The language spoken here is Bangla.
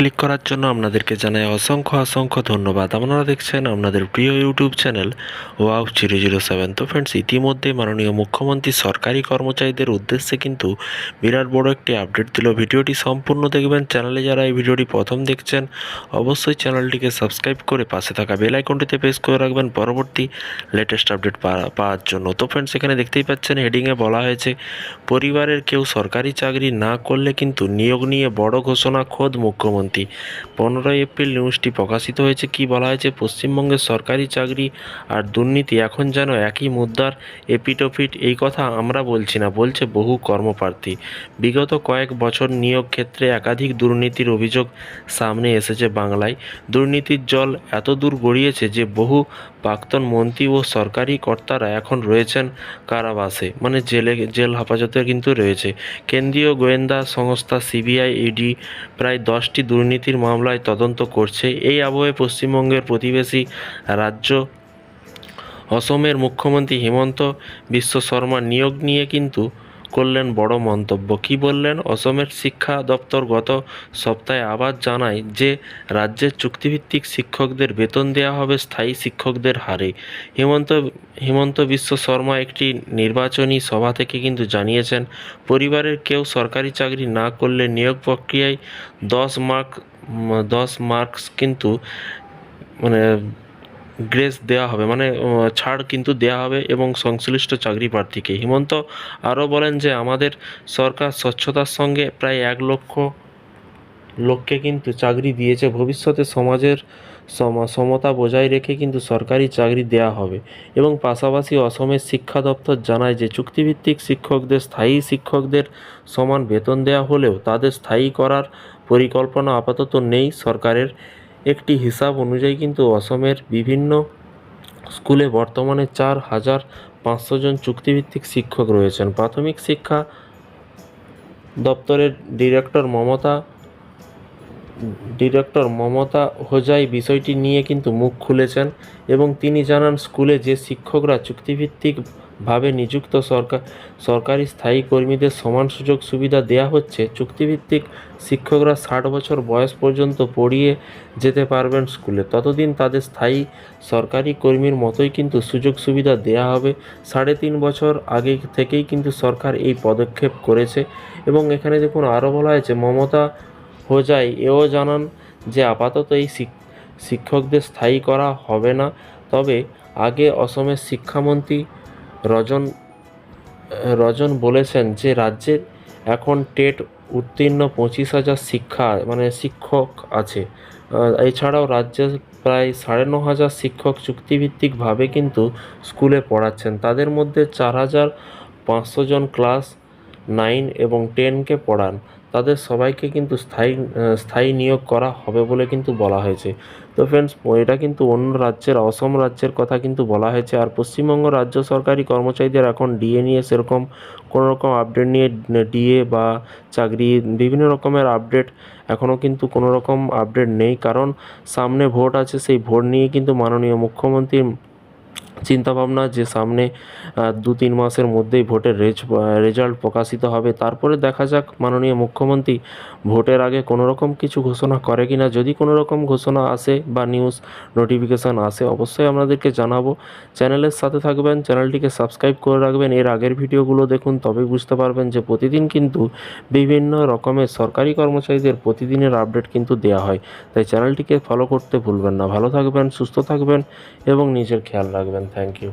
ক্লিক করার জন্য আপনাদেরকে জানাই অসংখ্য অসংখ্য ধন্যবাদ। আপনারা দেখছেন আপনাদের প্রিয় YouTube channel wow zero zero seven. তো ফ্রেন্ডস ইতিমধ্যে মাননীয় মুখ্যমন্ত্রী সরকারি কর্মচারীদের উদ্দেশ্যে কিন্তু বিরাট বড় একটি আপডেট দিল। ভিডিওটি সম্পূর্ণ দেখবেন। চ্যানেলে যারা এই ভিডিওটি প্রথম দেখছেন, অবশ্যই চ্যানেলটিকে সাবস্ক্রাইব করে পাশে থাকা বেল আইকনটিতে প্রেস করে রাখবেন পরবর্তী লেটেস্ট আপডেট পাওয়ার জন্য। তো ফ্রেন্ডস এখানে দেখতেই পাচ্ছেন হেডিংয়ে বলা হয়েছে, পরিবারের কেউ সরকারি চাকরি না করলে কিন্তু নিয়োগ নিয়ে বড় ঘোষণা খোদ মুখ্যমন্ত্রী। পনেরোই এপ্রিল নিউজটি প্রকাশিত হয়েছে। কি বলা হয়েছে? পশ্চিমবঙ্গের সরকারি চাকরি আর দুর্নীতি এখন যেন একই মুদ্রার এপিটোপিট এই কথা আমরা বলছি না, বলছে বহু কর্মপ্রার্থী। বিগত কয়েক বছর নিয়োগ ক্ষেত্রে একাধিক দুর্নীতির অভিযোগ সামনে এসেছে বাংলায়। দুর্নীতির জল এত দূর গড়িয়েছে যে বহু প্রাক্তন মন্ত্রী ও সরকারি কর্তারা এখন রয়েছেন কারাবাসে মানে জেলে, জেল হেফাজতে কিন্তু রয়েছে। কেন্দ্রীয় গোয়েন্দা সংস্থা সিবিআই, ইডি, প্রায় দশটি দুর্নীতির মামলায় তদন্ত করছে এই আবহে পশ্চিমবঙ্গের প্রতিবেশী রাজ্য। অসমের মুখ্যমন্ত্রী হিমন্ত বিশ্ব শর্মা নিয়োগ নিয়ে কিন্তু করলেন বড় মন্তব্য। কি বললেন? অসমের শিক্ষা দপ্তর গত সপ্তাহে আবার জানায় যে, রাজ্যের চুক্তিভিত্তিক শিক্ষকদের বেতন দেওয়া হবে স্থায়ী শিক্ষকদের হারে। হিমন্ত হিমন্ত বিশ্ব শর্মা একটি নির্বাচনী সভা থেকে কিন্তু জানিয়েছেন, পরিবারের কেউ সরকারি চাকরি না করলে নিয়োগ প্রক্রিয়ায় দশ মার্ক দশ মার্কস কিন্তু মানে গ্রেস দেওয়া হবে মানে ছাড় কিন্তু দেওয়া হবে এবং সংশ্লিষ্ট চাকরি প্রার্থীকে। হিমন্ত আরও বলেন যে, আমাদের সরকার স্বচ্ছতার সঙ্গে প্রায় এক লক্ষ লোককে কিন্তু চাকরি দিয়েছে। ভবিষ্যতে সমাজের সম- সমতা বজায় রেখে কিন্তু সরকারি চাকরি দেওয়া হবে এবং পাশাপাশি অসমের শিক্ষা দপ্তর জানায় যে, চুক্তিভিত্তিক শিক্ষকদের, স্থায়ী শিক্ষকদের সমান বেতন দেওয়া হলেও তাদের স্থায়ী করার পরিকল্পনা আপাতত নেই সরকারের। একটি হিসাব অনুযায়ী কিন্তু অসমের বিভিন্ন স্কুলে বর্তমানে চার হাজার পাঁচশো জন চুক্তিভিত্তিক শিক্ষক রয়েছেন। প্রাথমিক শিক্ষা দপ্তরের ডিরেক্টর মমতা ডিরেক্টর মমতা হোজাই বিষয়টি নিয়ে কিন্তু মুখ খুলেছেন এবং তিনি জানান, স্কুলে যে শিক্ষকরা চুক্তিভিত্তিকভাবে নিযুক্ত সরকার, সরকারি স্থায়ী কর্মীদের সমান সুযোগ সুবিধা দেওয়া হচ্ছে। চুক্তিভিত্তিক শিক্ষকরা ষাট বছর বয়স পর্যন্ত পড়িয়ে যেতে পারবেন স্কুলে। ততদিন তাদের স্থায়ী সরকারি কর্মীর মতোই কিন্তু সুযোগ সুবিধা দেওয়া হবে। সাড়ে তিন বছর আগে থেকেই কিন্তু সরকার এই পদক্ষেপ করেছে। এবং এখানে দেখুন আরও বলা হয়েছে, মমতা হোজাই এও জানান যে আপাতত এই শিক্ষকদের স্থায়ী করা হবে না। তবে আগে অসমের শিক্ষামন্ত্রী রজন রজন বলেছেন যে রাজ্যে এখন টেট উত্তীর্ণ পঁচিশ হাজার শিক্ষা মানে শিক্ষক আছে। এছাড়াও রাজ্যে প্রায় সাড়ে ন হাজার শিক্ষক চুক্তিভিত্তিকভাবে কিন্তু স্কুলে পড়াচ্ছেন। তাদের মধ্যে চার হাজার পাঁচশো জন ক্লাস নাইন এবং টেনকে পড়ান। তাদের সবাইকে কিন্তু স্থায়ী স্থায়ী নিয়োগ করা হবে বলে কিন্তু বলা হয়েছে। তো ফ্রেন্ডস এটা কিন্তু অন্য রাজ্যের, অসম রাজ্যের কথা কিন্তু বলা হয়েছে। আর পশ্চিমবঙ্গ রাজ্য সরকারি কর্মচারীদের এখন ডিএ নিয়ে সেরকম কোনো রকম আপডেট নিয়ে ডিএ বা চাকরি, বিভিন্ন রকমের আপডেট এখনও কিন্তু কোনো রকম আপডেট নেই। কারণ সামনে ভোট আছে, সেই ভোট নিয়ে কিন্তু মাননীয় মুখ্যমন্ত্রী চিন্তাভাবনা যে সামনে দু তিন মাসের মধ্যেই ভোটের রেজ রেজাল্ট প্রকাশিত হবে। তারপরে দেখা যাক মাননীয় মুখ্যমন্ত্রী ভোটের আগে কোনো রকম কিছু ঘোষণা করে কি না যদি কোনো রকম ঘোষণা আসে বা নিউজ নোটিফিকেশান আসে, অবশ্যই আপনাদেরকে জানাব। চ্যানেলের সাথে থাকবেন, চ্যানেলটিকে সাবস্ক্রাইব করে রাখবেন। এর আগের ভিডিওগুলো দেখুন, তবেই বুঝতে পারবেন যে প্রতিদিন কিন্তু বিভিন্ন রকমের সরকারি কর্মচারীদের প্রতিদিনের আপডেট কিন্তু দেওয়া হয়। তাই চ্যানেলটিকে ফলো করতে ভুলবেন না। ভালো থাকবেন, সুস্থ থাকবেন এবং নিজের খেয়াল রাখবেন। Thank you